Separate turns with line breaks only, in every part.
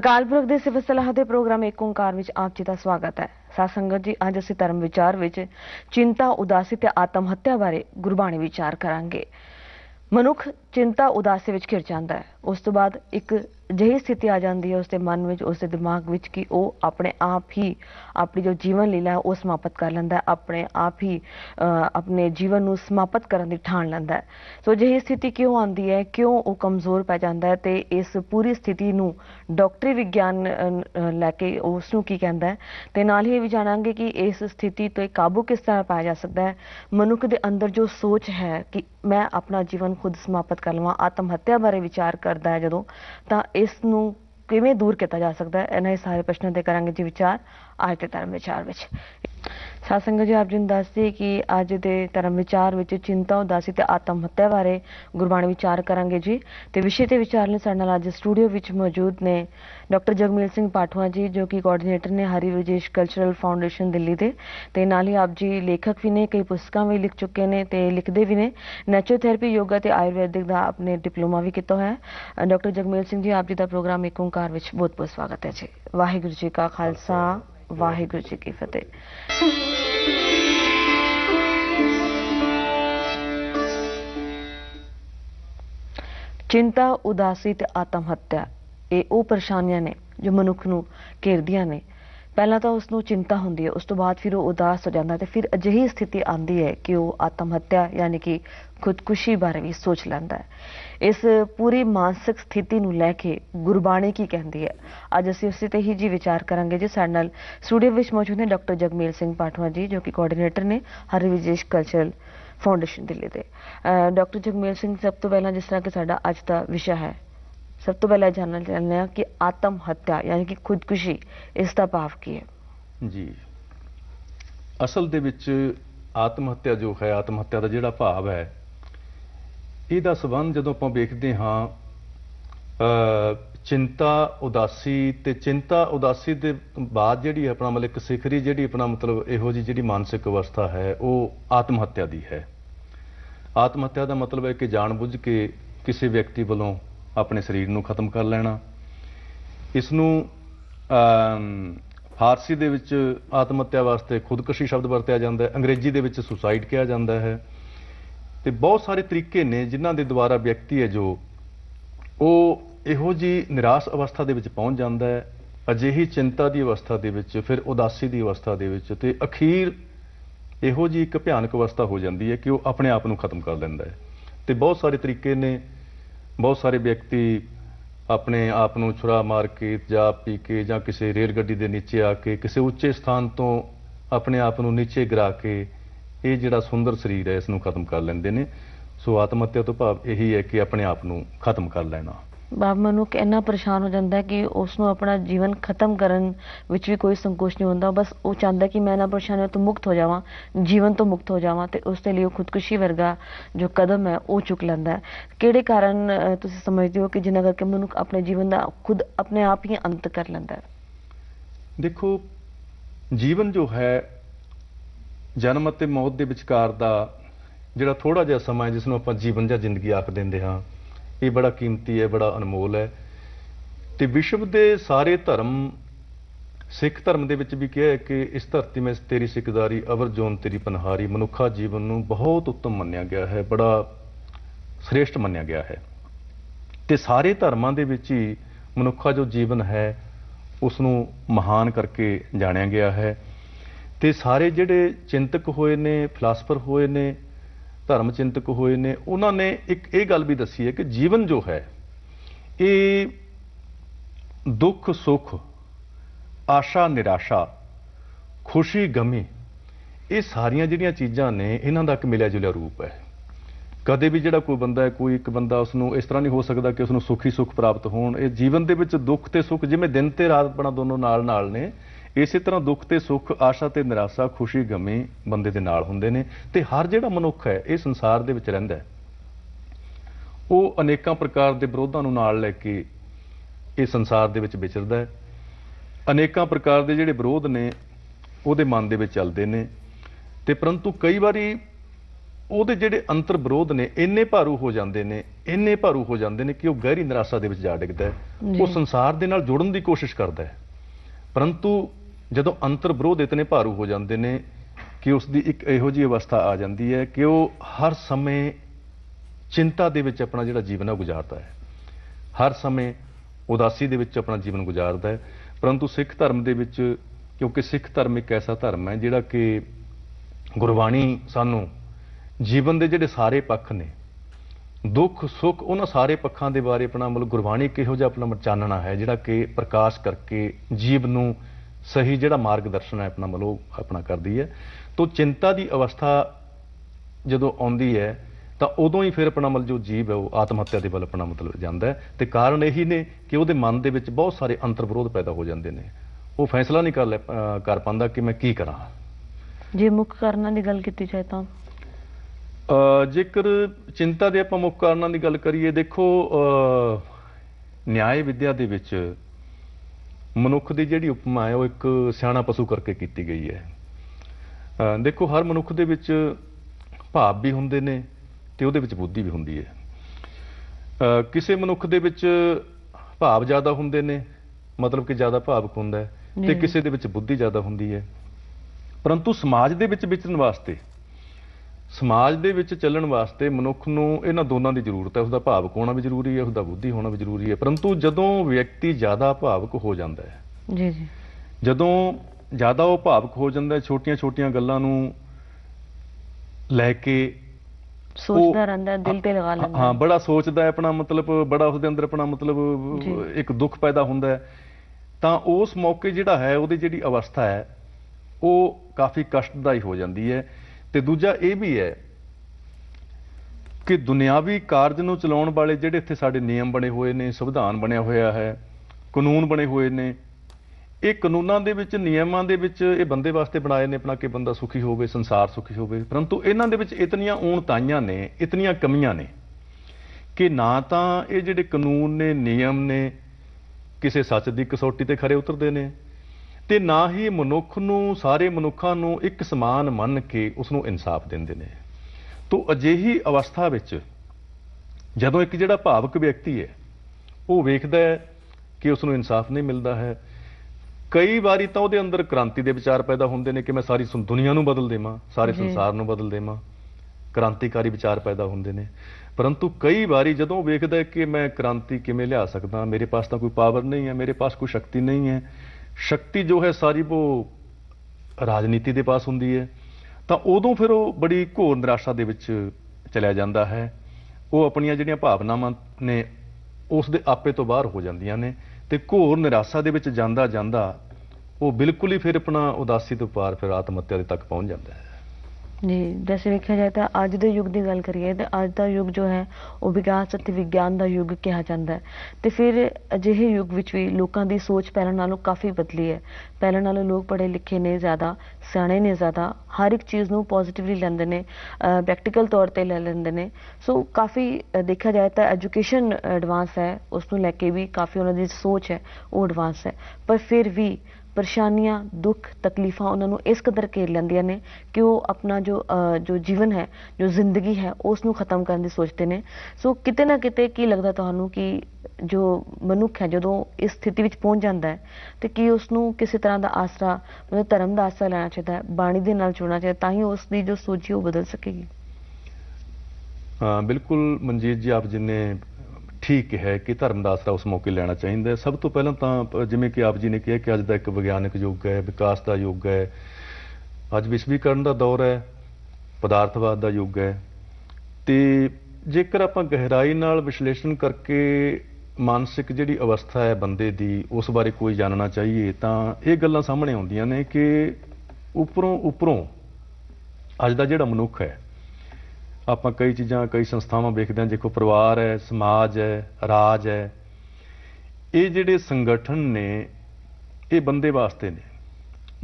ਅਕਾਲ ਪੁਰਖ ਦੇ ਸਿਫਤ ਸਲਾਹ ਦੇ ਪ੍ਰੋਗਰਾਮ ਏਕ ਓੰਕਾਰ ਵਿੱਚ ਆਪ ਜੀ ਦਾ ਸਵਾਗਤ ਹੈ। ਸਾਧ ਸੰਗਤ ਜੀ, ਅੱਜ ਅਸੀਂ ਧਰਮ ਵਿਚਾਰ ਵਿੱਚ ਚਿੰਤਾ, ਉਦਾਸੀ ਤੇ ਆਤਮ ਹੱਤਿਆ ਬਾਰੇ ਗੁਰਬਾਣੀ ਵਿਚਾਰ ਕਰਾਂਗੇ। ਮਨੁੱਖ ਚਿੰਤਾ, ਉਦਾਸੀ ਵਿੱਚ ਘਿਰ ਜਾਂਦਾ ਹੈ। ਉਸ ਤੋਂ ਬਾਅਦ ਇੱਕ ਅਜਿਹੀ ਸਥਿਤੀ ਆ ਜਾਂਦੀ ਹੈ, ਉਸਦੇ ਮਨ ਵਿੱਚ, ਉਸਦੇ ਦਿਮਾਗ ਵਿੱਚ ਕਿ ਉਹ ਆਪਣੇ ਆਪ ਹੀ ਆਪਣੀ ਜੋ ਜੀਵਨ ਲੀਲਾ ਉਹ ਸਮਾਪਤ ਕਰ ਲੈਂਦਾ ਹੈ। ਆਪਣੇ ਆਪ ਹੀ ਆਪਣੇ ਜੀਵਨ ਨੂੰ ਸਮਾਪਤ ਕਰਨ ਦੀ ਠਾਣ ਲੈਂਦਾ ਹੈ। ਸੋ ਅਜਿਹੀ ਸਥਿਤੀ ਕਿਉਂ ਆਉਂਦੀ ਹੈ? ਕਿਉਂ ਉਹ ਕਮਜ਼ੋਰ ਪੈ ਜਾਂਦਾ ਹੈ? ਤੇ ਇਸ ਪੂਰੀ ਸਥਿਤੀ ਨੂੰ ਡਾਕਟਰੀ ਵਿਗਿਆਨ ਲੈ ਕੇ ਉਸ ਨੂੰ ਕੀ ਕਹਿੰਦਾ ਹੈ? ਤੇ ਨਾਲ ਹੀ ਇਹ ਵੀ ਜਾਣਾਂਗੇ ਕਿ ਇਸ ਸਥਿਤੀ ਤੇ ਕਾਬੂ ਕਿਸ ਤਰ੍ਹਾਂ ਪਾਇਆ ਜਾ ਸਕਦਾ ਹੈ? ਮਨੁੱਖ ਦੇ ਅੰਦਰ ਜੋ ਸੋਚ ਹੈ ਕਿ ਮੈਂ ਆਪਣਾ ਜੀਵਨ ਖੁਦ ਸਮਾਪਤ ਕਰ ਲਵਾਂ ਆਤਮ ਹੱਤਿਆ ਬਾਰੇ ਵਿਚਾਰ ਕਰਦਾ ਹੈ ਜਦੋਂ, ਤਾਂ ਇਸ ਨੂੰ ਕਿਵੇਂ ਦੂਰ ਕੀਤਾ ਜਾ ਸਕਦਾ ਹੈ? ਇਹਨਾਂ ਸਾਰੇ ਪ੍ਰਸ਼ਨਾਂ ਤੇ ਕਰਾਂਗੇ ਜੀ ਵਿਚਾਰ ਅੱਜ ਦੇ ਧਰਮ ਵਿਚਾਰ ਵਿੱਚ। ਸਾਧ ਸੰਗਤ ਜੀ, ਆਪ ਜੀ ਨੂੰ ਦੱਸਦੇ ਕਿ ਅੱਜ ਦੇ ਧਰਮ ਵਿਚਾਰ ਵਿੱਚ ਚਿੰਤਾ, ਉਦਾਸੀ ਤੇ ਆਤਮ ਹੱਤਿਆ ਬਾਰੇ ਗੁਰਬਾਣੀ ਵਿਚਾਰ ਕਰਾਂਗੇ ਜੀ। ਤੇ ਵਿਸ਼ੇ ਤੇ ਵਿਚਾਰ ਲਈ ਸਾਡੇ ਨਾਲ ਅੱਜ ਸਟੂਡੀਓ ਵਿੱਚ ਮੌਜੂਦ ਨੇ ਡਾਕਟਰ ਜਗਮੇਲ ਸਿੰਘ ਪਾਠਵਾ ਜੀ, ਜੋ ਕਿ ਕੋਆਰਡੀਨੇਟਰ ਨੇ ਹਰੀ ਵਿਜੇਸ਼ ਕਲਚਰਲ ਫਾਊਂਡੇਸ਼ਨ ਦਿੱਲੀ ਦੇ। ਤੇ ਨਾਲ ਹੀ ਆਪ ਜੀ ਲੇਖਕ ਵੀ ਨੇ, ਕਈ ਪੁਸਤਕਾਂ ਵੀ ਲਿਖ ਚੁੱਕੇ ਨੇ ਤੇ ਲਿਖਦੇ ਵੀ ਨੇ। ਨੈਚੁਰੋਥੈਰੇਪੀ ਯੋਗਾ ਤੇ ਆਯੁਰਵੈਦਿਕ ਦਾ ਆਪਣੇ ਡਿਪਲੋਮਾ ਵੀ ਕੀਤਾ ਹੋਇਆ ਹੈ। ਡਾਕਟਰ ਜਗਮੇਲ ਸਿੰਘ ਜੀ, ਆਪ ਜੀ ਦਾ ਪ੍ਰੋਗਰਾਮ ਏਕ ਓੰਕਾਰ ਵਿੱਚ ਬਹੁਤ ਬਹੁਤ ਸਵਾਗਤ ਹੈ ਜੀ। ਵਾਹਿਗੁਰੂ ਜੀ ਕਾ ਖਾਲਸਾ। ਵਾਹਿਗੁਰੂ ਜੀ ਕੀ ਫਤਿਹ। ਚਿੰਤਾ, ਉਦਾਸੀ ਤੇ ਆਤਮ ਹੱਤਿਆ, ਇਹ ਉਹ ਪਰੇਸ਼ਾਨੀਆਂ ਨੇ ਜੋ ਮਨੁੱਖ ਨੂੰ ਘੇਰਦੀਆਂ ਨੇ ਪਹਿਲਾਂ ਤਾਂ ਉਸ ਨੂੰ ਚਿੰਤਾ ਹੁੰਦੀ ਹੈ, ਉਸ ਤੋਂ ਬਾਅਦ ਫਿਰ ਉਹ ਉਦਾਸ ਹੋ ਜਾਂਦਾ ਹੈ ਤੇ ਫਿਰ ਅਜਿਹੀ ਸਥਿਤੀ ਆਉਂਦੀ ਹੈ ਕਿ ਉਹ ਆਤਮ ਹੱਤਿਆ ਯਾਨੀ ਕਿ ਖੁਦਕੁਸ਼ੀ ਬਾਰੇ ਵੀ ਸੋਚ ਲੈਂਦਾ ਹੈ। ਇਸ ਪੂਰੀ ਮਾਨਸਿਕ ਸਥਿਤੀ ਨੂੰ ਲੈ ਕੇ ਗੁਰਬਾਣੀ ਕੀ ਕਹਿੰਦੀ ਹੈ? ਅੱਜ ਅਸੀਂ ਉਸੇ ਤੇ ਹੀ ਜੀ ਵਿਚਾਰ ਕਰਾਂਗੇ ਜੀ। ਸਾਡੇ ਨਾਲ ਸਟੂਡੀਓ ਵਿੱਚ ਮੌਜੂਦ ਨੇ ਡਾਕਟਰ ਜਗਮੇਲ ਸਿੰਘ ਪਾਠਵਾ ਜੀ, ਜੋ ਕਿ ਕੋਆਰਡੀਨੇਟਰ ਨੇ ਹਰੀ ਵਿਜੇਸ਼ ਕਲਚਰਲ ਫਾਊਂਡੇਸ਼ਨ ਦਿੱਲੀ ਦੇ। ਅਹ ਡਾਕਟਰ ਜਗਮੀਲ ਸਿੰਘ, ਸਭ ਤੋਂ ਪਹਿਲਾਂ ਜਿਸ ਤਰ੍ਹਾਂ ਕਿ ਸਾਡਾ ਅੱਜ ਦਾ ਵਿਸ਼ਾ ਹੈ ਸਭ ਤੋਂ ਪਹਿਲਾਂ ਜਾਣਨਾ ਚਾਹੁੰਦੇ ਹਾਂ ਕਿ ਆਤਮ ਹੱਤਿਆ ਯਾਨੀ ਕਿ ਖੁਦਕੁਸ਼ੀ ਇਸ ਦਾ ਭਾਵ ਕੀ ਹੈ।
ਜੀ। ਅਸਲ ਦੇ ਵਿੱਚ ਆਤਮ ਹੱਤਿਆ ਜੋ ਹੈ, ਆਤਮ ਹੱਤਿਆ ਦਾ ਜਿਹੜਾ ਭਾਵ ਹੈ, ਇਹਦਾ ਸਬੰਧ ਜਦੋਂ ਆਪਾਂ ਵੇਖਦੇ ਹਾਂ ਚਿੰਤਾ, ਉਦਾਸੀ ਤੇ ਚਿੰਤਾ, ਉਦਾਸੀ ਦੇ ਬਾਅਦ ਜਿਹੜੀ ਆਪਣਾ ਮਤਲਬ ਇੱਕ ਸਿਖਰੀ ਜਿਹੜੀ ਆਪਣਾ ਮਤਲਬ ਇਹੋ ਜੀ ਜਿਹੜੀ ਮਾਨਸਿਕ ਅਵਸਥਾ ਹੈ, ਉਹ ਆਤਮ ਹੱਤਿਆ ਦੀ ਹੈ। ਆਤਮ ਹੱਤਿਆ ਦਾ ਮਤਲਬ ਹੈ ਕਿ ਜਾਣਬੁੱਝ ਕੇ ਕਿਸੇ ਵਿਅਕਤੀ ਵੱਲੋਂ ਆਪਣੇ ਸਰੀਰ ਨੂੰ ਖਤਮ ਕਰ ਲੈਣਾ। ਇਸ ਨੂੰ ਫਾਰਸੀ ਦੇ ਵਿੱਚ ਆਤਮ ਹੱਤਿਆ ਵਾਸਤੇ ਖੁਦਕੁਸ਼ੀ ਸ਼ਬਦ ਵਰਤਿਆ ਜਾਂਦਾ ਹੈ, ਅੰਗਰੇਜ਼ੀ ਦੇ ਵਿੱਚ ਸੁਸਾਈਡ ਕਿਹਾ ਜਾਂਦਾ ਹੈ। ਤੇ ਬਹੁਤ ਸਾਰੇ ਤਰੀਕੇ ਨੇ ਜਿਨ੍ਹਾਂ ਦੇ ਦੁਆਰਾ ਵਿਅਕਤੀ ਹੈ ਜੋ, ਉਹ ਇਹੋ ਜੀ ਨਿਰਾਸ਼ ਅਵਸਥਾ ਦੇ ਵਿੱਚ ਪਹੁੰਚ ਜਾਂਦਾ ਹੈ, ਅਜਿਹੀ ਚਿੰਤਾ ਦੀ ਅਵਸਥਾ ਦੇ ਵਿੱਚ, ਫਿਰ ਉਦਾਸੀ ਦੀ ਅਵਸਥਾ ਦੇ ਵਿੱਚ, ਤੇ ਅਖੀਰ ਇਹੋ ਜੀ ਇੱਕ ਭਿਆਨਕ ਅਵਸਥਾ ਹੋ ਜਾਂਦੀ ਹੈ ਕਿ ਉਹ ਆਪਣੇ ਆਪ ਨੂੰ ਖਤਮ ਕਰ ਲੈਂਦਾ ਹੈ। ਤੇ ਬਹੁਤ ਸਾਰੇ ਤਰੀਕੇ ਨੇ ਬਹੁਤ ਸਾਰੇ ਵਿਅਕਤੀ ਆਪਣੇ ਆਪ ਨੂੰ ਛੁਰਾ ਮਾਰ ਕੇ ਜਾਂ ਪੀ ਕੇ ਜਾਂ ਕਿਸੇ ਰੇਲ ਗੱਡੀ ਦੇ ਨੀਚੇ ਆ ਕੇ ਕਿਸੇ ਉੱਚੇ ਸਥਾਨ ਤੋਂ ਆਪਣੇ ਆਪ ਨੂੰ ਨੀਚੇ ਗਿਰਾ ਕੇ ਇਹ ਜਿਹੜਾ ਸੁੰਦਰ ਸਰੀਰ ਹੈ, ਇਸ ਨੂੰ ਖਤਮ ਕਰ ਲੈਂਦੇ ਨੇ। ਸੋ ਆਤਮ ਹੱਤਿਆ ਤੋਂ ਭਾਵ ਇਹੀ ਹੈ ਕਿ ਆਪਣੇ ਆਪ ਨੂੰ ਖਤਮ ਕਰ ਲੈਣਾ।
ਮਨੁੱਖ ਇੰਨਾ ਪਰੇਸ਼ਾਨ ਹੋ ਜਾਂਦਾ ਕਿ ਉਸ ਨੂੰ ਆਪਣਾ ਜੀਵਨ ਖਤਮ ਕਰਨ ਵਿੱਚ ਵੀ ਕੋਈ ਸੰਕੋਚ ਨਹੀਂ ਹੁੰਦਾ। ਬਸ ਉਹ ਚਾਹੁੰਦਾ ਕਿ ਮੈਂ ਇਹਨਾਂ ਪਰੇਸ਼ਾਨੀਆਂ ਤੋਂ ਮੁਕਤ ਹੋ ਜਾਵਾਂ, ਜੀਵਨ ਤੋਂ ਮੁਕਤ ਹੋ ਜਾਵਾਂ ਤੇ ਉਸ ਦੇ ਲਈ ਉਹ ਖੁਦਕੁਸ਼ੀ ਵਰਗਾ ਜੋ ਕਦਮ ਹੈ ਉਹ ਚੁੱਕ ਲੈਂਦਾ ਹੈ। ਕਿਹੜੇ ਕਾਰਨ ਤੁਸੀਂ ਸਮਝਦੇ ਹੋ ਕਿ ਜਿਨ੍ਹਾਂ ਕਰਕੇ ਮਨੁੱਖ ਆਪਣੇ ਜੀਵਨ ਦਾ ਖੁਦ ਆਪਣੇ ਆਪ ਹੀ ਅੰਤ ਕਰ ਲੈਂਦਾ ਹੈ?
ਦੇਖੋ, ਜੀਵਨ ਜੋ ਹੈ, ਜਨਮ ਅਤੇ ਮੌਤ ਦੇ ਵਿਚਕਾਰ ਦਾ ਜਿਹੜਾ ਥੋੜਾ ਜਿਹਾ ਸਮਾਂ ਜਿਸ ਨੂੰ ਆਪਾਂ ਜੀਵਨ ਜਾਂ ਜ਼ਿੰਦਗੀ ਆਖ ਦਿੰਦੇ ਹਾਂ ਇਹ ਬੜਾ ਕੀਮਤੀ ਹੈ, ਬੜਾ ਅਨਮੋਲ ਹੈ। ਤੇ ਵਿਸ਼ਵ ਦੇ ਸਾਰੇ ਧਰਮ, ਸਿੱਖ ਧਰਮ ਦੇ ਵਿੱਚ ਵੀ ਕਿਹਾ ਹੈ ਕਿ ਇਸ ਧਰਤੀ ਮੈਂ ਤੇਰੀ ਸਿੱਖਦਾਰੀ, ਅਵਰ ਜੋਨ ਤੇਰੀ ਪਨਹਾਰੀ, ਮਨੁੱਖਾ ਜੀਵਨ ਨੂੰ ਬਹੁਤ ਉੱਤਮ ਮੰਨਿਆ ਗਿਆ ਹੈ, ਬੜਾ ਸ੍ਰੇਸ਼ਟ ਮੰਨਿਆ ਗਿਆ ਹੈ। ਤੇ ਸਾਰੇ ਧਰਮਾਂ ਦੇ ਵਿੱਚ ਹੀ ਮਨੁੱਖਾ ਜੋ ਜੀਵਨ ਹੈ ਉਸ ਨੂੰ ਮਹਾਨ ਕਰਕੇ ਜਾਣਿਆ ਗਿਆ ਹੈ। ਤੇ ਸਾਰੇ ਜਿਹੜੇ ਚਿੰਤਕ ਹੋਏ ਨੇ, ਫਿਲਾਸਫਰ ਹੋਏ ਨੇ ਧਰਮ ਚਿੰਤਕ ਹੋਏ ਨੇ, ਉਹਨਾਂ ਨੇ ਇੱਕ ਇਹ ਗੱਲ ਵੀ ਦੱਸੀ ਹੈ ਕਿ ਜੀਵਨ ਜੋ ਹੈ, ਇਹ ਦੁੱਖ, ਸੁੱਖ, ਆਸ਼ਾ, ਨਿਰਾਸ਼ਾ, ਖੁਸ਼ੀ, ਗਮੀ, ਇਹ ਸਾਰੀਆਂ ਜਿਹੜੀਆਂ ਚੀਜ਼ਾਂ ਨੇ, ਇਹਨਾਂ ਦਾ ਇੱਕ ਮਿਲਿਆ ਜੁਲਿਆ ਰੂਪ ਹੈ। ਕਦੇ ਵੀ ਜਿਹੜਾ ਕੋਈ ਬੰਦਾ ਹੈ, ਕੋਈ ਇੱਕ ਬੰਦਾ ਉਸ ਨੂੰ ਇਸ ਤਰ੍ਹਾਂ ਨਹੀਂ ਹੋ ਸਕਦਾ ਕਿ ਉਸ ਨੂੰ ਸੁਖੀ ਸੁੱਖ ਪ੍ਰਾਪਤ ਹੋਣ। ਇਹ ਜੀਵਨ ਦੇ ਵਿੱਚ ਦੁੱਖ ਤੇ ਸੁੱਖ ਜਿਵੇਂ ਦਿਨ ਤੇ ਰਾਤ ਬਣਾ ਦੋਨੋਂ ਨਾਲ ਨਾਲ ਨੇ ਇਸੇ ਤਰ੍ਹਾਂ ਦੁੱਖ ਤੇ ਸੁੱਖ ਆਸ਼ਾ ਤੇ ਨਿਰਾਸ਼ਾ ਖੁਸ਼ੀ ਗਮੀ ਬੰਦੇ ਦੇ ਨਾਲ ਹੁੰਦੇ ਨੇ ਤੇ ਹਰ ਜਿਹੜਾ ਮਨੁੱਖ ਹੈ ਇਹ ਸੰਸਾਰ ਦੇ ਵਿੱਚ ਰਹਿੰਦਾ ਹੈ। ਉਹ ਅਨੇਕਾਂ ਪ੍ਰਕਾਰ ਦੇ ਵਿਰੋਧਾਂ ਨੂੰ ਨਾਲ ਲੈ ਕੇ ਇਹ ਸੰਸਾਰ ਦੇ ਵਿੱਚ ਵਿਚਰਦਾ ਹੈ। ਅਨੇਕਾਂ ਪ੍ਰਕਾਰ ਦੇ ਜਿਹੜੇ ਵਿਰੋਧ ਨੇ ਉਹਦੇ ਮਨ ਦੇ ਵਿੱਚ ਚੱਲਦੇ ਨੇ ਤੇ ਪਰੰਤੂ ਕਈ ਵਾਰੀ ਉਹਦੇ ਜਿਹੜੇ ਅੰਤਰ ਵਿਰੋਧ ਨੇ ਇੰਨੇ ਭਾਰੂ ਹੋ ਜਾਂਦੇ ਨੇ ਇੰਨੇ ਭਾਰੂ ਹੋ ਜਾਂਦੇ ਨੇ ਕਿ ਉਹ ਗਹਿਰੀ ਨਿਰਾਸ਼ਾ ਦੇ ਵਿੱਚ ਜਾ ਡਿੱਗਦਾ ਹੈ। ਉਹ ਸੰਸਾਰ ਦੇ ਨਾਲ ਜੁੜਨ ਦੀ ਕੋਸ਼ਿਸ਼ ਕਰਦਾ ਹੈ। ਪਰੰਤੂ ਜਦੋਂ ਅੰਤਰ ਵਿਰੋਧ ਇਤਨੇ ਭਾਰੂ ਹੋ ਜਾਂਦੇ ਨੇ ਕਿ ਉਸ ਦੀ ਇੱਕ ਇਹੋ ਜਿਹੀ ਅਵਸਥਾ ਆ ਜਾਂਦੀ ਹੈ ਕਿ ਉਹ ਹਰ ਸਮੇਂ ਚਿੰਤਾ ਦੇ ਵਿੱਚ ਆਪਣਾ ਜਿਹੜਾ ਜੀਵਨ ਹੈ ਗੁਜ਼ਾਰਦਾ ਹੈ। ਹਰ ਸਮੇਂ ਉਦਾਸੀ ਦੇ ਵਿੱਚ ਆਪਣਾ ਜੀਵਨ ਗੁਜ਼ਾਰਦਾ ਹੈ। ਪਰੰਤੂ ਸਿੱਖ ਧਰਮ ਦੇ ਵਿੱਚ, ਕਿਉਂਕਿ ਸਿੱਖ ਧਰਮ ਇੱਕ ਐਸਾ ਧਰਮ ਹੈ ਜਿਹੜਾ ਕਿ ਗੁਰਬਾਣੀ ਸਾਨੂੰ ਜੀਵਨ ਦੇ ਜਿਹੜੇ ਸਾਰੇ ਪੱਖ ਨੇ, ਦੁੱਖ, ਸੁੱਖ, ਉਹਨਾਂ ਸਾਰੇ ਪੱਖਾਂ ਦੇ ਬਾਰੇ ਆਪਣਾ ਮਤਲਬ ਗੁਰਬਾਣੀ ਕਿਹੋ ਜਿਹਾ ਆਪਣਾ ਚਾਨਣਾ ਹੈ ਜਿਹੜਾ ਕਿ ਪ੍ਰਕਾਸ਼ ਕਰਕੇ ਜੀਵ ਨੂੰ ਸਹੀ ਜਿਹੜਾ ਮਾਰਗਦਰਸ਼ਨ ਹੈ ਆਪਣਾ ਮਤਲਬ ਆਪਣਾ ਕਰਦੀ ਹੈ। ਤੋਂ ਚਿੰਤਾ ਦੀ ਅਵਸਥਾ ਜਦੋਂ ਆਉਂਦੀ ਹੈ ਤਾਂ ਉਦੋਂ ਹੀ ਫਿਰ ਆਪਣਾ ਮਤਲਬ ਜੋ ਜੀਵ ਹੈ ਉਹ ਆਤਮ ਹੱਤਿਆ ਦੇ ਵੱਲ ਆਪਣਾ ਮਤਲਬ ਜਾਂਦਾ ਹੈ। ਤੇ ਕਾਰਨ ਇਹੀ ਨੇ ਕਿ ਉਹਦੇ ਮਨ ਦੇ ਵਿੱਚ ਬਹੁਤ ਸਾਰੇ ਅੰਤਰ ਵਿਰੋਧ ਪੈਦਾ ਹੋ ਜਾਂਦੇ ਨੇ। ਉਹ ਫੈਸਲਾ ਨਹੀਂ ਕਰ ਲੈ ਕਰ ਪਾਉਂਦਾ ਕਿ ਮੈਂ ਕੀ ਕਰਾਂ।
ਜੇ ਮੁੱਖ ਕਾਰਨਾਂ ਦੀ ਗੱਲ ਕੀਤੀ ਜਾਏ ਤਾਂ?
ਅ, ਜੇਕਰ ਚਿੰਤਾ ਦੇ ਆਪਾਂ ਮੁੱਖ ਕਾਰਨਾਂ ਦੀ ਗੱਲ ਕਰੀਏ ਦੇਖੋ ਨਿਆਏ ਵਿਦਿਆ ਦੇ ਵਿੱਚ ਮਨੁੱਖ ਦੀ ਜਿਹੜੀ ਉਪਮਾ ਹੈ ਉਹ ਇੱਕ ਸਿਆਣਾ ਪਸ਼ੂ ਕਰਕੇ ਕੀਤੀ ਗਈ ਹੈ। ਦੇਖੋ ਹਰ ਮਨੁੱਖ ਦੇ ਵਿੱਚ ਭਾਵ ਵੀ ਹੁੰਦੇ ਨੇ ਤੇ ਉਹਦੇ ਵਿੱਚ ਬੁੱਧੀ ਵੀ ਹੁੰਦੀ ਹੈ। ਕਿਸੇ ਮਨੁੱਖ ਦੇ ਵਿੱਚ ਭਾਵ ਜ਼ਿਆਦਾ ਹੁੰਦੇ ਨੇ ਮਤਲਬ ਕਿ ਜ਼ਿਆਦਾ ਭਾਵਕ ਹੁੰਦਾ ਤੇ। ਕਿਸੇ ਦੇ ਵਿੱਚ ਬੁੱਧੀ ਜ਼ਿਆਦਾ ਹੁੰਦੀ ਹੈ। ਪਰੰਤੂ ਸਮਾਜ ਦੇ ਵਿੱਚ ਵਿਚਰਨ ਵਾਸਤੇ ਸਮਾਜ ਦੇ ਵਿੱਚ ਚੱਲਣ ਵਾਸਤੇ ਮਨੁੱਖ ਨੂੰ ਇਹਨਾਂ ਦੋਨਾਂ ਦੀ ਜ਼ਰੂਰਤ ਹੈ। ਉਸਦਾ ਭਾਵਕ ਹੋਣਾ ਵੀ ਜ਼ਰੂਰੀ ਹੈ ਉਸਦਾ ਬੁੱਧੀ ਹੋਣਾ ਵੀ ਜ਼ਰੂਰੀ ਹੈ। ਪਰੰਤੂ ਜਦੋਂ ਵਿਅਕਤੀ ਜ਼ਿਆਦਾ ਭਾਵਕ ਹੋ ਜਾਂਦਾ ਹੈ
ਜੀ ਜੀ।
ਜਦੋਂ ਜ਼ਿਆਦਾ ਉਹ ਭਾਵਕ ਹੋ ਜਾਂਦਾ ਹੈ ਛੋਟੀਆਂ-ਛੋਟੀਆਂ ਗੱਲਾਂ ਨੂੰ ਲੈ ਕੇ
ਸੋਚਦਾ ਰਹਿੰਦਾ ਹੈ, ਦਿਲ ਤੇ ਲਗਾ ਲੈਂਦਾ
ਹਾਂ। ਬੜਾ ਸੋਚਦਾ ਹੈ ਆਪਣਾ ਮਤਲਬ ਬੜਾ ਉਸਦੇ ਅੰਦਰ ਆਪਣਾ ਮਤਲਬ। ਇੱਕ ਦੁੱਖ ਪੈਦਾ ਹੁੰਦਾ ਹੈ। ਤਾਂ ਉਸ ਮੌਕੇ ਜਿਹੜਾ ਹੈ ਉਹਦੀ ਜਿਹੜੀ ਅਵਸਥਾ ਹੈ ਉਹ ਕਾਫੀ ਕਸ਼ਟਦਾਈ ਹੋ ਜਾਂਦੀ ਹੈ। ਤੇ ਦੂਜਾ ਇਹ ਵੀ ਹੈ ਕਿ ਦੁਨਿਆਵੀ ਕਾਰਜ ਨੂੰ ਚਲਾਉਣ ਵਾਲੇ ਜਿਹੜੇ ਇੱਥੇ ਸਾਡੇ ਨਿਯਮ ਬਣੇ ਹੋਏ ਨੇ, ਸੰਵਿਧਾਨ ਬਣਿਆ ਹੋਇਆ ਹੈ, ਕਾਨੂੰਨ ਬਣੇ ਹੋਏ ਨੇ, ਇਹ ਕਾਨੂੰਨਾਂ ਦੇ ਵਿੱਚ, ਨਿਯਮਾਂ ਦੇ ਵਿੱਚ ਇਹ ਬੰਦੇ ਵਾਸਤੇ ਬਣਾਏ ਨੇ, ਆਪਣਾ ਕਿ ਬੰਦਾ ਸੁਖੀ ਹੋਵੇ, ਸੰਸਾਰ ਸੁਖੀ ਹੋਵੇ, ਪਰੰਤੂ ਇਹਨਾਂ ਦੇ ਵਿੱਚ ਇਤਨੀਆਂ ਊਣਤਾਈਆਂ ਨੇ, ਇਤਨੀਆਂ ਕਮੀਆਂ ਨੇ ਕਿ ਨਾ ਤਾਂ ਇਹ ਜਿਹੜੇ ਕਾਨੂੰਨ ਨੇ, ਨਿਯਮ ਨੇ, ਕਿਸੇ ਸੱਚ ਦੀ ਕਸੌਟੀ ਤੇ ਖਰੇ ਉਤਰਦੇ ਨੇ ਤੇ ਨਾ ਹੀ ਮਨੁੱਖ ਨੂੰ ਸਾਰੇ ਮਨੁੱਖਾਂ ਨੂੰ ਇੱਕ ਸਮਾਨ ਮੰਨ ਕੇ ਉਸ ਨੂੰ ਇਨਸਾਫ ਦਿੰਦੇ ਨੇ ਤੋਂ ਅਜਿਹੀ ਅਵਸਥਾ ਵਿੱਚ ਜਦੋਂ ਇੱਕ ਜਿਹੜਾ ਭਾਵਕ ਵਿਅਕਤੀ ਹੈ ਉਹ ਵੇਖਦਾ ਹੈ ਕਿ ਉਸ ਨੂੰ ਇਨਸਾਫ ਨਹੀਂ ਮਿਲਦਾ ਹੈ ਕਈ ਵਾਰੀ ਤਾਂ ਉਹਦੇ ਅੰਦਰ ਕ੍ਰਾਂਤੀ ਦੇ ਵਿਚਾਰ ਪੈਦਾ ਹੁੰਦੇ ਨੇ ਕਿ ਮੈਂ ਸਾਰੀ ਦੁਨੀਆ ਨੂੰ ਬਦਲ ਦੇਵਾਂ ਸਾਰੇ। ਸੰਸਾਰ ਨੂੰ ਬਦਲ ਦੇਵਾਂ ਕ੍ਰਾਂਤੀਕਾਰੀ ਵਿਚਾਰ ਪੈਦਾ ਹੁੰਦੇ ਨੇ ਪਰੰਤੂ ਕਈ ਵਾਰੀ ਜਦੋਂ ਵੇਖਦਾ ਹੈ ਕਿ ਮੈਂ ਕ੍ਰਾਂਤੀ ਕਿਵੇਂ ਲਿਆ ਸਕਦਾ ਮੇਰੇ ਪਾਸ ਤਾਂ ਕੋਈ ਪਾਵਰ ਨਹੀਂ ਹੈ ਮੇਰੇ ਪਾਸ ਕੋਈ ਸ਼ਕਤੀ ਨਹੀਂ ਹੈ ਸ਼ਕਤੀ ਜੋ ਹੈ ਸਾਰੀ ਉਹ ਰਾਜਨੀਤੀ ਦੇ ਪਾਸ ਹੁੰਦੀ ਹੈ, ਤਾਂ ਉਦੋਂ ਫਿਰ ਉਹ ਬੜੀ ਘੋਰ ਨਿਰਾਸ਼ਾ ਦੇ ਵਿੱਚ ਚਲਿਆ ਜਾਂਦਾ ਹੈ। ਉਹ ਆਪਣੀਆਂ ਜਿਹੜੀਆਂ ਭਾਵਨਾਵਾਂ ਨੇ, ਉਸ ਦੇ ਆਪੇ ਤੋਂ ਬਾਹਰ ਹੋ ਜਾਂਦੀਆਂ ਨੇ ਤੇ ਘੋਰ ਨਿਰਾਸ਼ਾ ਦੇ ਵਿੱਚ ਜਾਂਦਾ ਜਾਂਦਾ ਉਹ ਬਿਲਕੁਲ ਹੀ ਫਿਰ ਆਪਣਾ ਉਦਾਸੀ ਤੋਂ ਪਾਰ ਫਿਰ ਆਤਮ ਹੱਤਿਆ ਦੇ ਤੱਕ ਪਹੁੰਚ ਜਾਂਦਾ ਹੈ।
ਜੀ, ਵੈਸੇ ਵੇਖਿਆ ਜਾਏ ਤਾਂ ਅੱਜ ਦੇ ਯੁੱਗ ਦੀ ਗੱਲ ਕਰੀਏ ਤਾਂ ਅੱਜ ਦਾ ਯੁੱਗ ਜੋ ਹੈ, ਉਹ ਵਿਕਾਸ ਅਤੇ ਵਿਗਿਆਨ ਦਾ ਯੁੱਗ ਕਿਹਾ ਜਾਂਦਾ ਹੈ। ਤੇ ਫਿਰ ਅਜਿਹੇ ਯੁੱਗ ਵਿੱਚ ਵੀ ਲੋਕਾਂ ਦੀ ਸੋਚ ਪਹਿਲਾਂ ਨਾਲੋਂ ਕਾਫੀ ਬਦਲੀ ਹੈ। ਪਹਿਲਾਂ ਨਾਲੋਂ ਲੋਕ ਪੜ੍ਹੇ ਲਿਖੇ ਨੇ ਜ਼ਿਆਦਾ, ਸਿਆਣੇ ਨੇ ਜ਼ਿਆਦਾ, ਹਰ ਇੱਕ ਚੀਜ਼ ਨੂੰ ਪੋਜ਼ਿਟਿਵਲੀ ਲੈਂਦੇ ਨੇ ਪ੍ਰੈਕਟੀਕਲ ਤੌਰ ਤੇ ਲੈ ਲੈਂਦੇ ਨੇ। ਸੋ ਕਾਫੀ ਦੇਖਿਆ ਜਾਏ ਤਾਂ ਐਜੂਕੇਸ਼ਨ ਐਡਵਾਂਸ ਹੈ, ਉਸ ਨੂੰ ਲੈ ਕੇ ਵੀ ਕਾਫੀ ਉਹਨਾਂ ਦੀ ਸੋਚ ਹੈ, ਉਹ ਐਡਵਾਂਸ ਹੈ। ਪਰ ਫਿਰ ਵੀ ਪਰੇਸ਼ਾਨੀਆਂ, ਦੁੱਖ, ਤਕਲੀਫਾਂ ਉਹਨਾਂ ਨੂੰ ਇਸ ਕਦਰ ਘੇਰ ਲੈਂਦੀਆਂ ਨੇ ਕਿ ਉਹ ਆਪਣਾ ਜੋ ਜੋ ਜੀਵਨ ਹੈ, ਜੋ ਜ਼ਿੰਦਗੀ ਹੈ, ਉਸ ਨੂੰ ਖਤਮ ਕਰਨ ਦੀ ਸੋਚਦੇ ਨੇ। ਸੋ ਕਿਤੇ ਨਾ ਕਿਤੇ ਕੀ ਲੱਗਦਾ ਤੁਹਾਨੂੰ ਕਿ ਜੋ ਮਨੁੱਖ ਹੈ, ਜਦੋਂ ਇਸ ਸਥਿਤੀ ਵਿੱਚ ਪਹੁੰਚ ਜਾਂਦਾ ਹੈ, ਤੇ ਕੀ ਉਸ ਨੂੰ ਕਿਸੇ ਤਰ੍ਹਾਂ ਦਾ ਆਸਰਾ, ਮਤਲਬ ਧਰਮ ਦਾ ਆਸਰਾ ਲੈਣਾ ਚਾਹੀਦਾ ਹੈ, ਬਾਣੀ ਦੇ ਨਾਲ ਜੁੜਨਾ ਚਾਹੀਦਾ ਤਾਂ ਹੀ ਉਸ ਦੀ ਜੋ ਸੋਚੀ ਉਹ ਬਦਲ ਸਕੇਗੀ?
ਹਾਂ ਬਿਲਕੁਲ ਮਨਜੀਤ ਜੀ, ਆਪ ਜੀ ਨੇ ਠੀਕ ਹੈ ਕਿ ਧਰਮ ਦਾ ਆਸਰਾ ਉਸ ਮੌਕੇ ਲੈਣਾ ਚਾਹੀਦਾ ਹੈ। ਸਭ ਤੋਂ ਪਹਿਲਾਂ ਤਾਂ ਜਿਵੇਂ ਕਿ ਆਪ ਜੀ ਨੇ ਕਿਹਾ ਕਿ ਅੱਜ ਦਾ ਇੱਕ ਵਿਗਿਆਨਕ ਯੁੱਗ ਹੈ, ਵਿਕਾਸ ਦਾ ਯੁੱਗ ਹੈ। ਅੱਜ ਵਿਸ਼ਵੀਕਰਨ ਦਾ ਦੌਰ ਹੈ, ਪਦਾਰਥਵਾਦ ਦਾ ਯੁੱਗ ਹੈ। ਤੇ ਜੇਕਰ ਆਪਾਂ ਗਹਿਰਾਈ ਨਾਲ ਵਿਸ਼ਲੇਸ਼ਣ ਕਰਕੇ ਮਾਨਸਿਕ ਜਿਹੜੀ ਅਵਸਥਾ ਹੈ ਬੰਦੇ ਦੀ, ਉਸ ਬਾਰੇ ਕੋਈ ਜਾਣਨਾ ਚਾਹੀਏ, ਤਾਂ ਇਹ ਗੱਲਾਂ ਸਾਹਮਣੇ ਆਉਂਦੀਆਂ ਨੇ ਕਿ ਉੱਪਰੋਂ ਉੱਪਰੋਂ ਅੱਜ ਦਾ ਜਿਹੜਾ ਮਨੁੱਖ ਹੈ ਆਪਾਂ ਕਈ ਚੀਜ਼ਾਂ, ਕਈ ਸੰਸਥਾਵਾਂ ਵੇਖਦੇ ਹਾਂ, ਦੇਖੋ ਪਰਿਵਾਰ ਹੈ, ਸਮਾਜ ਹੈ, ਰਾਜ ਹੈ। ਇਹ ਜਿਹੜੇ ਸੰਗਠਨ ਨੇ, ਇਹ ਬੰਦੇ ਵਾਸਤੇ ਨੇ,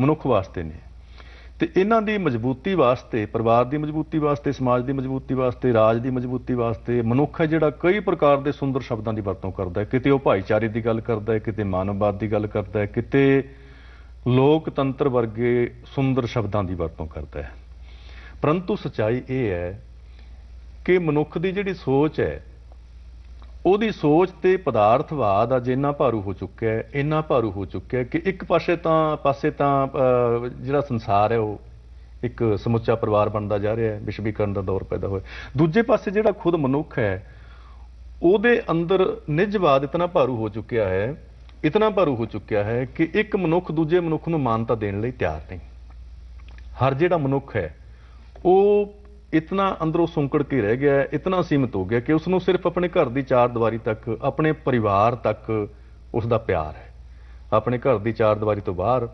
ਮਨੁੱਖ ਵਾਸਤੇ ਨੇ। ਤੇ ਇਹਨਾਂ ਦੀ ਮਜ਼ਬੂਤੀ ਵਾਸਤੇ, ਪਰਿਵਾਰ ਦੀ ਮਜ਼ਬੂਤੀ ਵਾਸਤੇ, ਸਮਾਜ ਦੀ ਮਜ਼ਬੂਤੀ ਵਾਸਤੇ, ਰਾਜ ਦੀ ਮਜ਼ਬੂਤੀ ਵਾਸਤੇ, ਮਨੁੱਖ ਹੈ ਜਿਹੜਾ ਕਈ ਪ੍ਰਕਾਰ ਦੇ ਸੁੰਦਰ ਸ਼ਬਦਾਂ ਦੀ ਵਰਤੋਂ ਕਰਦਾ ਹੈ। ਕਿਤੇ ਉਹ ਭਾਈਚਾਰੇ ਦੀ ਗੱਲ ਕਰਦਾ ਹੈ, ਕਿਤੇ ਮਾਨਵਵਾਦ ਦੀ ਗੱਲ ਕਰਦਾ ਹੈ, ਕਿਤੇ ਲੋਕਤੰਤਰ ਵਰਗੇ ਸੁੰਦਰ ਸ਼ਬਦਾਂ ਦੀ ਵਰਤੋਂ ਕਰਦਾ ਹੈ। ਪਰੰਤੂ ਸਚਾਈ ਇਹ ਹੈ ਕਿ ਮਨੁੱਖ ਦੀ ਜਿਹੜੀ ਸੋਚ ਹੈ, ਉਹਦੀ ਸੋਚ ਤੇ ਪਦਾਰਥਵਾਦ ਅੱਜ ਇੰਨਾ ਭਾਰੂ ਹੋ ਚੁੱਕਿਆ ਹੈ, ਇੰਨਾ ਭਾਰੂ ਹੋ ਚੁੱਕਿਆ ਹੈ ਕਿ ਇੱਕ ਪਾਸੇ ਤਾਂ ਪਾਸੇ ਤਾਂ ਜਿਹੜਾ ਸੰਸਾਰ ਹੈ, ਉਹ ਇੱਕ ਸਮੁੱਚਾ ਪਰਿਵਾਰ ਬਣਦਾ ਜਾ ਰਿਹਾ ਹੈ, ਵਿਸ਼ਵੀਕਰਨ ਦਾ ਦੌਰ ਪੈਦਾ ਹੋਇਆ ਦੂਜੇ ਪਾਸੇ ਜਿਹੜਾ ਖੁਦ ਮਨੁੱਖ ਹੈ, ਉਹਦੇ ਅੰਦਰ ਨਿਜਵਾਦ ਇਤਨਾ ਭਾਰੂ ਹੋ ਚੁੱਕਿਆ ਹੈ, ਇਤਨਾ ਭਾਰੂ ਹੋ ਚੁੱਕਿਆ ਹੈ ਕਿ ਇੱਕ ਮਨੁੱਖ ਦੂਜੇ ਮਨੁੱਖ ਨੂੰ ਮਾਨਤਾ ਦੇਣ ਲਈ ਤਿਆਰ ਨਹੀਂ। ਹਰ ਜਿਹੜਾ ਮਨੁੱਖ ਹੈ, ਉਹ ਇਤਨਾ ਅੰਦਰੋਂ ਸੁੰਕੜ ਕੇ ਰਹਿ ਗਿਆ ਹੈ ਇਤਨਾ ਸੀਮਿਤ ਹੋ ਗਿਆ ਕਿ ਉਸ ਨੂੰ ਸਿਰਫ ਆਪਣੇ ਘਰ ਦੀ ਚਾਰ ਦੀਵਾਰੀ ਤੱਕ, ਆਪਣੇ ਪਰਿਵਾਰ ਤੱਕ ਉਸ ਦਾ ਪਿਆਰ ਹੈ। ਆਪਣੇ ਘਰ ਦੀ ਚਾਰ ਦੀਵਾਰੀ ਤੋਂ ਬਾਹਰ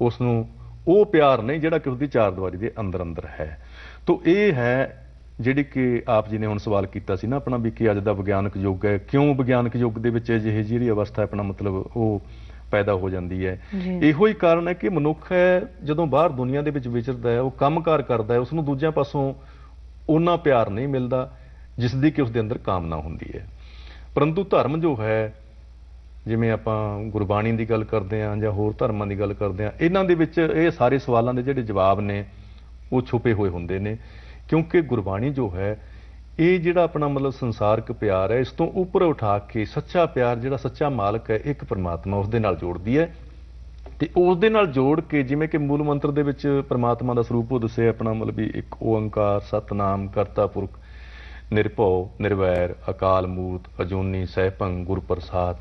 ਉਸ ਨੂੰ ਉਹ ਪਿਆਰ ਨਹੀਂ ਜਿਹੜਾ ਕਿ ਉਸ ਦੀ ਚਾਰ ਦੀਵਾਰੀ ਦੇ ਅੰਦਰ ਅੰਦਰ ਹੈ। ਤੋਂ ਇਹ ਹੈ ਜਿਹੜੀ ਕਿ ਆਪ ਜੀ ਨੇ ਹੁਣ ਸਵਾਲ ਕੀਤਾ ਸੀ ਨਾ ਆਪਣਾ ਵੀ ਕਿ ਅੱਜ ਦਾ ਵਿਗਿਆਨਕ ਯੁੱਗ ਹੈ। ਕਿਉਂ ਵਿਗਿਆਨਕ ਯੁੱਗ ਦੇ ਵਿੱਚ ਅਜਿਹੀ ਜਿਹੜੀ ਅਵਸਥਾ ਆਪਣਾ ਮਤਲਬ ਉਹ ਪੈਦਾ ਹੋ ਜਾਂਦੀ ਹੈ। ਇਹੋ ਹੀ ਕਾਰਨ ਹੈ ਕਿ ਮਨੁੱਖ ਹੈ ਜਦੋਂ ਬਾਹਰ ਦੁਨੀਆ ਦੇ ਵਿੱਚ ਵਿਚਰਦਾ ਹੈ ਉਹ ਕੰਮਕਾਰ ਕਰਦਾ ਹੈ ਉਸ ਨੂੰ ਦੂਜਿਆਂ ਪਾਸੋਂ ਉਹਨਾਂ ਪਿਆਰ ਨਹੀਂ ਮਿਲਦਾ ਜਿਸ ਦੀ ਕਿ ਉਸ ਦੇ ਅੰਦਰ ਕਾਮਨਾ ਹੁੰਦੀ ਹੈ। ਪਰੰਤੂ ਧਰਮ ਜੋ ਹੈ ਜਿਵੇਂ ਆਪਾਂ ਗੁਰਬਾਣੀ ਦੀ ਗੱਲ ਕਰਦੇ ਹਾਂ ਜਾਂ ਹੋਰ ਧਰਮਾਂ ਦੀ ਗੱਲ ਕਰਦੇ ਹਾਂ ਇਹਨਾਂ ਦੇ ਵਿੱਚ ਇਹ ਸਾਰੇ ਸਵਾਲਾਂ ਦੇ ਜਿਹੜੇ ਜਵਾਬ ਨੇ ਉਹ ਛੁਪੇ ਹੋਏ ਹੁੰਦੇ ਨੇ। ਕਿਉਂਕਿ ਗੁਰਬਾਣੀ ਜੋ ਹੈ ਇਹ ਜਿਹੜਾ ਆਪਣਾ ਮਤਲਬ ਸੰਸਾਰਕ ਪਿਆਰ ਹੈ, ਇਸ ਤੋਂ ਉੱਪਰ ਉਠਾ ਕੇ ਸੱਚਾ ਪਿਆਰ ਜਿਹੜਾ ਸੱਚਾ ਮਾਲਕ ਹੈ, ਇੱਕ ਪਰਮਾਤਮਾ ਉਸ ਦੇ ਨਾਲ ਜੋੜਦੀ ਹੈ। ਤੇ ਉਸ ਦੇ ਨਾਲ ਜੋੜ ਕੇ ਜਿਵੇਂ ਕਿ ਮੂਲ ਮੰਤਰ ਦੇ ਵਿੱਚ ਪਰਮਾਤਮਾ ਦਾ ਸਰੂਪ ਉਹ ਦੱਸਿਆ ਆਪਣਾ ਮਤਲਬ ਵੀ ਇੱਕ ਓੰਕਾਰ, ਸਤਨਾਮ, ਕਰਤਾ ਪੁਰਖ, ਨਿਰਭਉ, ਨਿਰਵੈਰ, ਅਕਾਲ ਮੂਰਤ, ਅਜੂਨੀ ਸਹਿਭੰ ਗੁਰ ਪ੍ਰਸਾਦ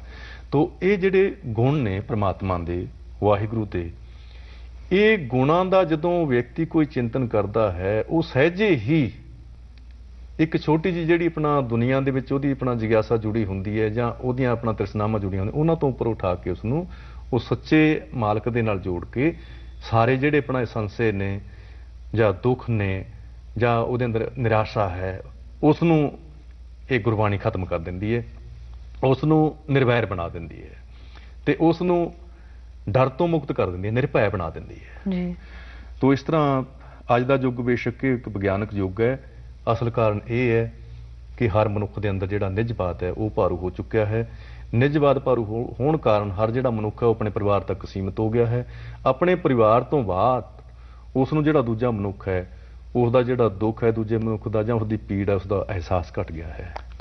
ਤੋ ਇਹ ਜਿਹੜੇ ਗੁਣ ਨੇ ਪ੍ਰਮਾਤਮਾ ਦੇ, ਵਾਹਿਗੁਰੂ ਦੇ, ਇਹ ਗੁਣਾਂ ਦਾ ਜਦੋਂ ਵਿਅਕਤੀ ਕੋਈ ਚਿੰਤਨ ਕਰਦਾ ਹੈ, ਉਹ ਸਹਿਜੇ ਹੀ ਇੱਕ ਛੋਟੀ ਜਿਹੀ ਜਿਹੜੀ ਆਪਣਾ ਦੁਨੀਆ ਦੇ ਵਿੱਚ ਉਹਦੀ ਆਪਣਾ ਜਿਗਿਆਸਾ ਜੁੜੀ ਹੁੰਦੀ ਹੈ ਜਾਂ ਉਹਦੀਆਂ ਆਪਣਾ ਤ੍ਰਿਸ਼ਨਾਵਾਂ ਜੁੜੀਆਂ ਹੁੰਦੀਆਂ ਉਹਨਾਂ ਤੋਂ ਉੱਪਰ ਉਠਾ ਕੇ ਉਸ ਨੂੰ ਉਹ ਸੱਚੇ ਮਾਲਕ ਦੇ ਨਾਲ ਜੋੜ ਕੇ ਸਾਰੇ ਜਿਹੜੇ ਆਪਣਾ ਸੰਸੇ ਨੇ ਜਾਂ ਦੁੱਖ ਨੇ ਜਾਂ ਉਹਦੇ ਅੰਦਰ ਨਿਰਾਸ਼ਾ ਹੈ ਉਸ ਨੂੰ ਇਹ ਗੁਰਬਾਣੀ ਖਤਮ ਕਰ ਦਿੰਦੀ ਹੈ ਉਸ ਨੂੰ ਨਿਰਵੈਰ ਬਣਾ ਦਿੰਦੀ ਹੈ ਤੇ ਉਸ ਨੂੰ ਡਰ ਤੋਂ ਮੁਕਤ ਕਰ ਦਿੰਦੀ ਹੈ ਨਿਰਭੈ ਬਣਾ ਦਿੰਦੀ ਹੈ।
ਜੀ।
ਤੋ ਇਸ ਤਰ੍ਹਾਂ ਅੱਜ ਦਾ ਯੁੱਗ ਬੇਸ਼ੱਕ ਇੱਕ ਵਿਗਿਆਨਕ ਯੁੱਗ ਹੈ। ਅਸਲ ਕਾਰਨ ਇਹ ਹੈ ਕਿ ਹਰ ਮਨੁੱਖ ਦੇ ਅੰਦਰ ਜਿਹੜਾ ਨਿਜਬਾਤ ਹੈ, ਉਹ ਭਾਰੂ ਹੋ ਚੁੱਕਿਆ ਹੈ। ਨਿਜਬਾਤ ਭਾਰੂ ਹੋ- ਹੋਣ ਕਾਰਨ ਹਰ ਜਿਹੜਾ ਮਨੁੱਖ ਹੈ, ਉਹ ਆਪਣੇ ਪਰਿਵਾਰ ਤੱਕ ਸੀਮਿਤ ਹੋ ਗਿਆ ਹੈ। ਆਪਣੇ ਪਰਿਵਾਰ ਤੋਂ ਬਾਅਦ ਉਸ ਨੂੰ ਜਿਹੜਾ ਦੂਜਾ ਮਨੁੱਖ ਹੈ ਉਸ ਦਾ ਜਿਹੜਾ ਦੁੱਖ ਹੈ, ਦੂਜੇ ਮਨੁੱਖ ਦਾ ਜਾਂ ਉਸ ਦੀ ਪੀੜ ਹੈ ਉਸ ਦਾ ਅਹਿਸਾਸ ਘਟ ਗਿਆ ਹੈ।